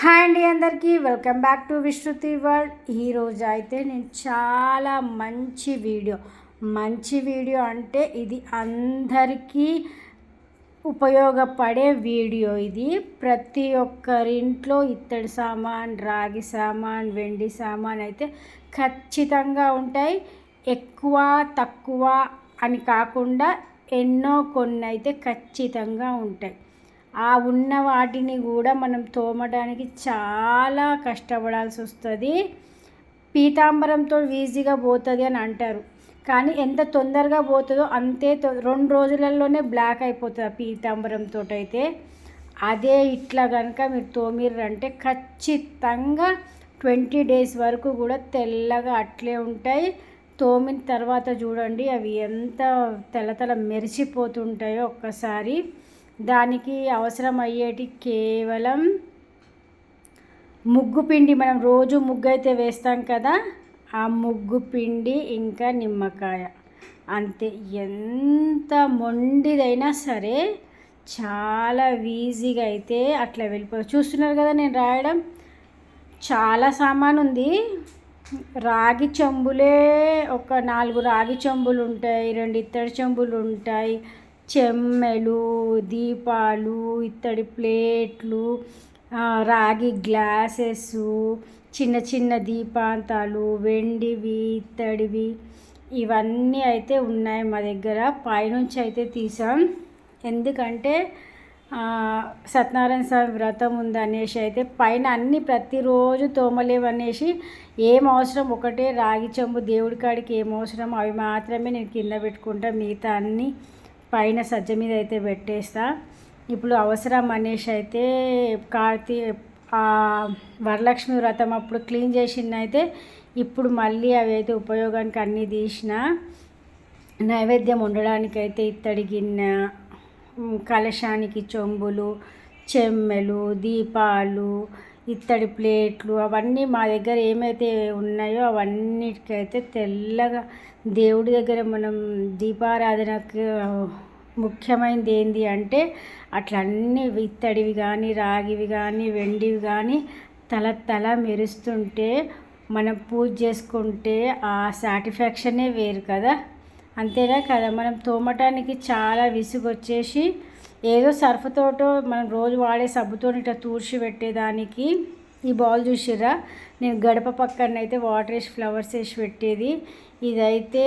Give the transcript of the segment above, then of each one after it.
Hi అండి అందరికీ. Welcome back to Vishruti world. ఈరోజు అయితే నేను చాలా మంచి వీడియో మంచి వీడియో అంటే ఇది అందరికీ ఉపయోగపడే వీడియో ఇది. ప్రతి ఒక్కరింట్లో ఇత్తడి సామాన్ రాగి సామాన్ వెండి సామాన్ అయితే ఖచ్చితంగా ఉంటాయి. ఎక్కువ తక్కువ అని కాకుండా ఎన్నో కొన్ని అయితే ఖచ్చితంగా ఉంటాయి. ఆ ఉన్న వాటిని కూడా మనం తోమడానికి చాలా కష్టపడాల్సి వస్తుంది. పీతాంబరంతో ఈజీగా పోతుంది అని అంటారు. కానీ ఎంత తొందరగా పోతుందో అంతే రెండు రోజులలోనే బ్లాక్ అయిపోతుంది ఆ పీతాంబరంతో అయితే అదే ఇట్లా కనుక మీరు తోమిర్రంటే ఖచ్చితంగా ట్వంటీ డేస్ వరకు కూడా తెల్లగా అట్లే ఉంటాయి. తోమిన తర్వాత చూడండి అవి ఎంత తెల్ల తెల్ల మెరిసిపోతుంటాయో ఒక్కసారి. దానికి అవసరమయ్యేటి కేవలం ముగ్గు పిండి. మనం రోజు ముగ్గు అయితే వేస్తాం కదా ఆ ముగ్గు పిండి ఇంకా నిమ్మకాయ. అంతే. ఎంత మొండిదైనా సరే చాలా ఈజీగా అయితే అట్లా వెళ్ళిపో చూస్తున్నారు కదా నేను రాయడం? చాలా సామాన్ ఉంది రాగి చెంబులే ఒక నాలుగు రాగి చెంబులు ఉంటాయి రెండు ఇత్తడి చెంబులు ఉంటాయి చెమ్మెలు దీపాలు ఇత్తడి ప్లేట్లు రాగి గ్లాసెస్ చిన్న చిన్న దీపాంతాలు వెండివి ఇత్తడివి. ఇవన్నీ అయితే ఉన్నాయి మా దగ్గర. పైనుంచి అయితే తీసాం. ఎందుకంటే సత్యనారాయణ స్వామి వ్రతం ఉంది అనేసి అయితే పైన అన్ని ప్రతిరోజు తోమలేవు అనేసి ఏం అవసరం? ఒకటే రాగి చెంబు దేవుడి కాడికి ఏం అవసరం? అవి మాత్రమే నేను కింద పెట్టుకుంటా మిగతా అన్నీ. పైన సజ్జ మీద అయితే పెట్టేస్తా. ఇప్పుడు అవసరం అనేసి అయితే కార్తీ వరలక్ష్మి వ్రతం అప్పుడు క్లీన్ చేసింది అయితే ఇప్పుడు మళ్ళీ అవి అయితే ఉపయోగానికి అన్నీ తీసిన. నైవేద్యం ఉండడానికైతే ఇత్తడి గిన్నె కలశానికి చెంబులు చెమ్మెలు దీపాలు ఇత్తడి ప్లేట్లు అవన్నీ మా దగ్గర ఏమైతే ఉన్నాయో అవన్నిటికైతే తెల్లగా దేవుడి దగ్గర మనం దీపారాధనకు ముఖ్యమైనది ఏంటి అంటే అట్లా అన్ని ఇత్తడివి కానీ రాగివి కానీ వెండివి కానీ తల తల మెరుస్తుంటే మనం పూజ చేసుకుంటే ఆ సాటిస్ఫాక్షనే వేరు కదా. అంతేనా కదా మనం తోమటానికి చాలా విసుగు వచ్చేసి ఏదో సర్ఫ్తోటో మనం రోజు వాడే సబ్బుతో ఇట్లా తూర్చి పెట్టేదానికి ఈ బాల్ చూసిర్రా? నేను గడప పక్కన అయితే వాటర్ వేసి ఫ్లవర్స్ వేసి పెట్టేది. ఇదైతే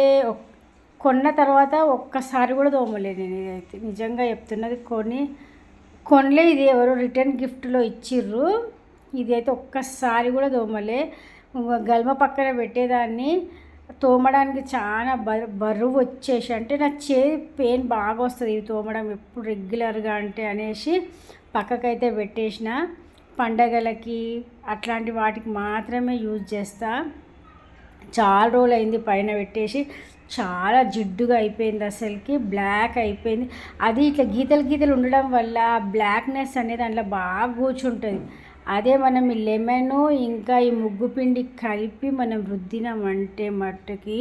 కొన్న తర్వాత ఒక్కసారి కూడా దోమలేదు నేను ఇదైతే. నిజంగా చెప్తున్నది కొని కొనలే ఇది ఎవరో రిటర్న్ గిఫ్ట్లో ఇచ్చిర్రు. ఇది అయితే ఒక్కసారి కూడా తోమలే. గల్మ పక్కన పెట్టేదాన్ని. తోమడానికి చాలా బరు బరువు వచ్చేసి అంటే నా చేతి పెయిన్ బాగా వస్తుంది. ఇవి తోమడం ఎప్పుడు రెగ్యులర్గా అంటే అనేసి పక్కకైతే పెట్టేసిన. పండగలకి అట్లాంటి వాటికి మాత్రమే యూజ్ చేస్తా. చాలా రోజులు అయింది పైన పెట్టేసి చాలా జిడ్డుగా అయిపోయింది అసలుకి బ్లాక్ అయిపోయింది. అది ఇట్లా గీతలు గీతలు ఉండడం వల్ల బ్లాక్నెస్ అనేది అందులో బాగా కూర్చుంటుంది. అదే మనం ఈ ఇంకా ఈ ముగ్గు పిండి కలిపి మనం రుద్దినామంటే మట్టుకి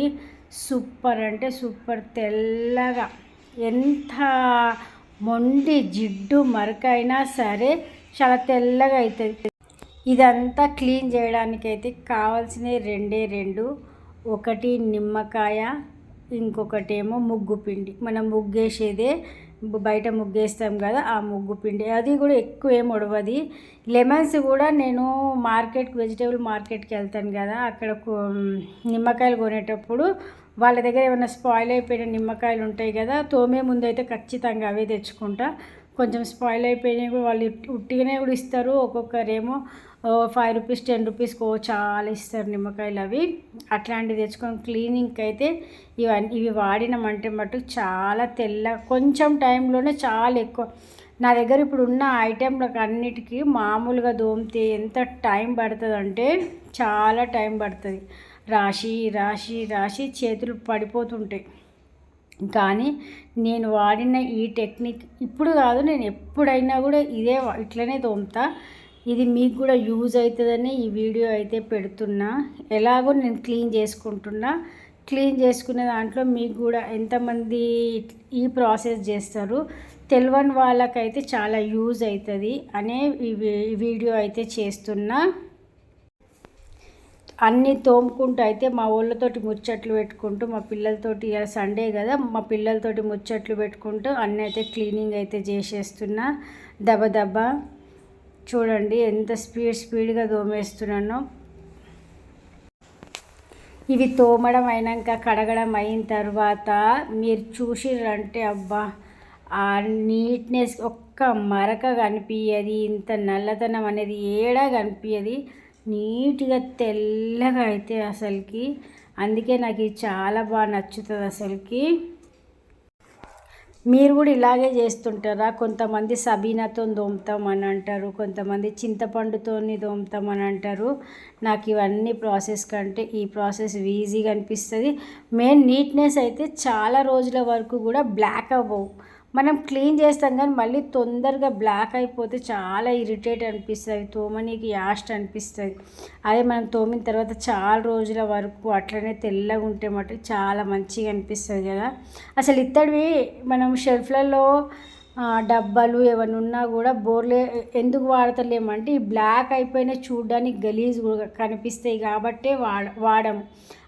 సూపర్. అంటే సూపర్ తెల్లగా. ఎంత మొండి జిడ్డు మరకైనా సరే చాలా తెల్లగా అవుతుంది ఇదంతా క్లీన్ చేయడానికైతే కావాల్సినవి రెండే రెండు. ఒకటి నిమ్మకాయ ఇంకొకటేమో ముగ్గు పిండి. మనం ముగ్గేసేదే బయట ముగ్గేస్తాం కదా ఆ ముగ్గు పిండి. అది కూడా ఎక్కువ ఏం ఉడవది. లెమన్స్ కూడా నేను మార్కెట్కి వెజిటేబుల్ మార్కెట్కి వెళ్తాను కదా అక్కడ నిమ్మకాయలు కొనేటప్పుడు వాళ్ళ దగ్గర ఏమైనా స్పాయిల్ అయిపోయిన నిమ్మకాయలు ఉంటాయి కదా తోమే ముందు అయితే ఖచ్చితంగా అవే తెచ్చుకుంటా. కొంచెం స్పాయిల్ అయిపోయినాయి కూడా వాళ్ళు ఉట్టిగానే కూడా ఇస్తారు. ఒక్కొక్కరేమో ఫైవ్ రూపీస్ టెన్ రూపీస్కో చాలా ఇస్తారు నిమ్మకాయలు అవి. అట్లాంటివి తెచ్చుకొని క్లీనింగ్కి అయితే ఇవన్నీ ఇవి వాడినామంటే మటుకు చాలా తెల్ల కొంచెం టైంలోనే చాలా ఎక్కువ. నా దగ్గర ఇప్పుడు ఉన్న ఐటెంలకు అన్నిటికీ మామూలుగా దోమితే ఎంత టైం పడుతుంది అంటే చాలా టైం పడుతుంది. రాశి రాశి రాసి చేతులు పడిపోతుంటాయి. కానీ నేను వాడిన ఈ టెక్నిక్ ఇప్పుడు కాదు నేను ఎప్పుడైనా కూడా ఇదే ఇట్లనే తోముతా ఇది మీకు కూడా యూజ్ అవుతుందని ఈ వీడియో అయితే పెడుతున్నా. ఎలాగో నేను క్లీన్ చేసుకుంటున్నా. క్లీన్ చేసుకునే దాంట్లో మీకు కూడా ఎంతమంది ఈ ప్రాసెస్ చేస్తారు తెలియని వాళ్ళకైతే చాలా యూజ్ అవుతుంది అనే ఈ వీడియో అయితే చేస్తున్నా. అన్నీ తోముకుంటూ అయితే మా ఊళ్ళతోటి ముచ్చట్లు పెట్టుకుంటూ మా పిల్లలతోటి సండే కదా మా పిల్లలతోటి ముచ్చట్లు పెట్టుకుంటూ అన్నీ అయితే క్లీనింగ్ అయితే చేసేస్తున్నా. దబ దబ. చూడండి ఎంత స్పీడ్ స్పీడ్గా తోమేస్తున్నానో ఇవి తోమడం అయినాక కడగడం అయిన తర్వాత మీరు చూసిరంటే అబ్బా ఆ నీట్నెస్ ఒక్క మరక కనిపించదు ఇంత నల్లతనం అనేది ఏడా కనిపించదు నీట్గా తెల్లగా అయితే అసలుకి. అందుకే నాకు ఇది చాలా బాగా నచ్చుతుంది అసలుకి. మీరు కూడా ఇలాగే చేస్తుంటారా? కొంతమంది సబీనాతో దోముతాం అని అంటారు కొంతమంది చింతపండుతోని దోముతాం అని అంటారు. నాకు ఇవన్నీ ప్రాసెస్ కంటే ఈ ప్రాసెస్ ఈజీగా అనిపిస్తుంది. మెయిన్ నీట్నెస్ అయితే చాలా రోజుల వరకు కూడా బ్లాక్ అవ్వవు. మనం క్లీన్ చేస్తాం కానీ మళ్ళీ తొందరగా బ్లాక్ అయిపోతే చాలా ఇరిటేట్ అనిపిస్తుంది తోమనీకి యాస్ట్ అనిపిస్తుంది. అదే మనం తోమిన తర్వాత చాలా రోజుల వరకు అట్లనే తెల్లగా ఉంటే మటుకు చాలా మంచిగా అనిపిస్తుంది కదా. అసలు ఇత్తడివి మనం షెల్ఫ్లలో డబ్బాలు ఏమైనా ఉన్నా కూడా బోర్లే ఎందుకు వాడతలేమంటే ఈ బ్లాక్ అయిపోయిన చూడడానికి గలీజ్ కనిపిస్తాయి కాబట్టే వాడ వాడము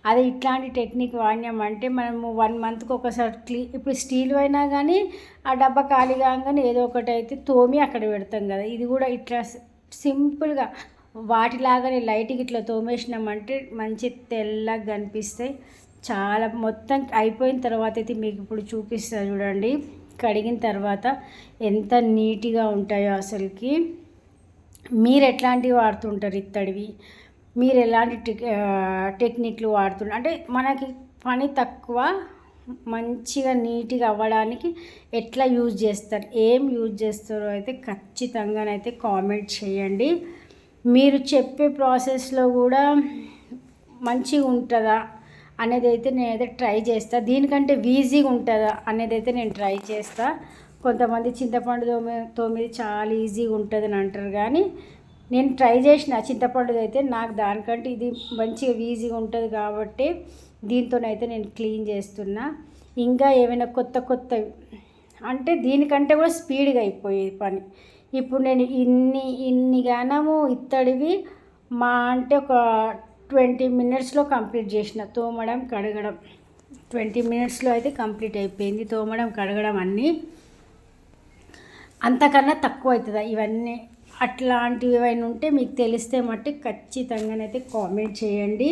అదే ఇట్లాంటి టెక్నిక్ వాడినామంటే మనము వన్ మంత్కి ఒకసారి క్లీ ఇప్పుడు స్టీల్ అయినా కానీ ఆ డబ్బా ఖాళీ కాగానే ఏదో ఒకటి అయితే తోమి అక్కడ పెడతాం కదా. ఇది కూడా ఇట్లా సింపుల్గా వాటిలాగానే లైట్కి ఇట్లా తోమేసినామంటే మంచి తెల్లగా కనిపిస్తాయి. చాలా మొత్తం అయిపోయిన తర్వాత అయితే మీకు ఇప్పుడు చూపిస్తాను చూడండి. కడిగిన తర్వాత ఎంత నీట్గా ఉంటాయో అసలుకి. మీరు ఎట్లాంటివి వాడుతుంటారు ఇత్తడివి మీరు ఎలాంటి టెక్నిక్లు వాడుతున్నారు అంటే మనకి పని తక్కువ మంచిగా నీట్గా అవ్వడానికి ఎట్లా యూజ్ చేస్తారు? ఏం యూజ్ చేస్తారో అయితే ఖచ్చితంగానైతే కామెంట్ చేయండి. మీరు చెప్పే ప్రాసెస్లో కూడా మంచిగా ఉంటుందా? అనేది అయితే నేనైతే ట్రై చేస్తా. దీనికంటే ఈజీగా ఉంటుందా అనేది అయితే నేను ట్రై చేస్తా. కొంతమంది చింతపండు తోమి తోమిది చాలా ఈజీగా ఉంటుంది అని అంటారు. కానీ నేను ట్రై చేసిన చింతపండుది అయితే నాకు దానికంటే ఇది మంచిగా ఈజీగా ఉంటుంది కాబట్టి దీంతోనైతే నేను క్లీన్ చేస్తున్నా. ఇంకా ఏమైనా కొత్త కొత్త అంటే దీనికంటే కూడా స్పీడ్గా అయిపోయేది పని. ఇప్పుడు నేను ఇన్ని ఇన్ని గానము ఇత్తడివి మా అంటే ఒక ట్వంటీ మినిట్స్లో కంప్లీట్ చేసిన తోమడం కడగడం. ట్వంటీ మినిట్స్లో అయితే కంప్లీట్ అయిపోయింది తోమడం కడగడం అన్నీ. అంతకన్నా తక్కువ అవుతుందా ఇవన్నీ? అట్లాంటివి ఏమైనా ఉంటే మీకు తెలిస్తే మట్టి ఖచ్చితంగానైతే కామెంట్ చేయండి.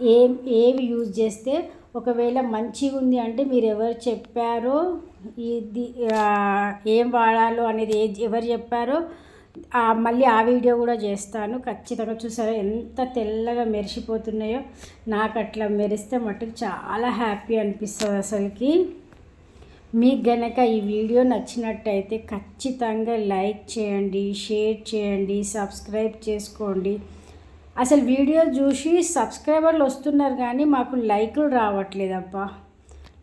ఏం ఏవి యూజ్ చేస్తే ఒకవేళ మంచిగా ఉంది అంటే మీరు ఎవరు చెప్పారో ఇది ఏం వాడాలో అనేది ఎవరు చెప్పారో మళ్ళీ ఆ వీడియో కూడా చేస్తాను. ఖచ్చితంగా చూసారా? ఎంత తెల్లగా మెరిసిపోతున్నాయో. నాకు అట్లా మెరిస్తే మట్టుకు చాలా హ్యాపీ అనిపిస్తుంది అసలుకి. మీకు గనక ఈ వీడియో నచ్చినట్టయితే ఖచ్చితంగా లైక్ చేయండి షేర్ చేయండి సబ్స్క్రైబ్ చేసుకోండి. అసలు వీడియో చూసి సబ్స్క్రైబర్లు వస్తున్నారు కానీ మాకు లైకులు రావట్లేదబ్బా.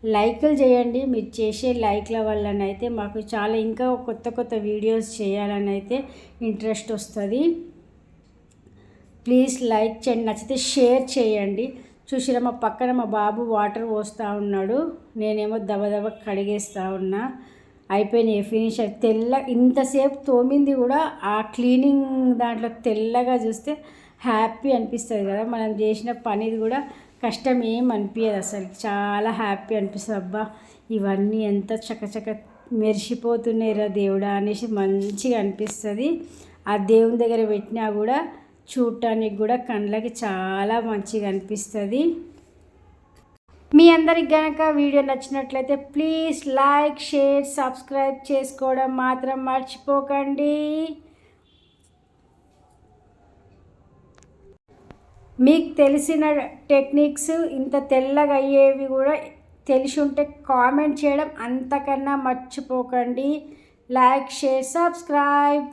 లైక్లు చేయండి. మీరు చేసే లైక్ల వల్లనైతే మాకు చాలా ఇంకా కొత్త కొత్త వీడియోస్ చేయాలని అయితే ఇంట్రెస్ట్ వస్తుంది. ప్లీజ్ లైక్ చేయండి. నచ్చితే షేర్ చేయండి. చూసిరా మా పక్కన మా బాబు వాటర్ పోస్తూ ఉన్నాడు. నేనేమో దబదబ కడిగేస్తూ ఉన్నా. అయిపోయినాయి ఫినిష్ తెల్ల ఇంతసేపు తోమింది కూడా ఆ క్లీనింగ్ దాంట్లో తెల్లగా చూస్తే హ్యాపీ అనిపిస్తుంది కదా. మనం చేసిన పనిది కూడా కష్టం ఏం అనిపించదు అసలు. చాలా హ్యాపీ అనిపిస్తుంది. అబ్బా ఇవన్నీ ఎంత చకచక మెరిసిపోతున్నాయిరా దేవుడా అనేసి మంచిగా అనిపిస్తుంది. ఆ దేవుని దగ్గర పెట్టినా కూడా చూడటానికి కూడా కళ్ళకి చాలా మంచిగా అనిపిస్తుంది. మీ అందరికి కనుక వీడియో నచ్చినట్లయితే ప్లీజ్ లైక్ షేర్ సబ్స్క్రైబ్ చేసుకోవడం మాత్రం మర్చిపోకండి. మీకు తెలిసిన టెక్నిక్స్ ఇంత తెల్లగా అయ్యేవి కూడా తెలిసి ఉంటే కామెంట్ చేయడం అంతకన్నా మర్చిపోకండి. Like share subscribe.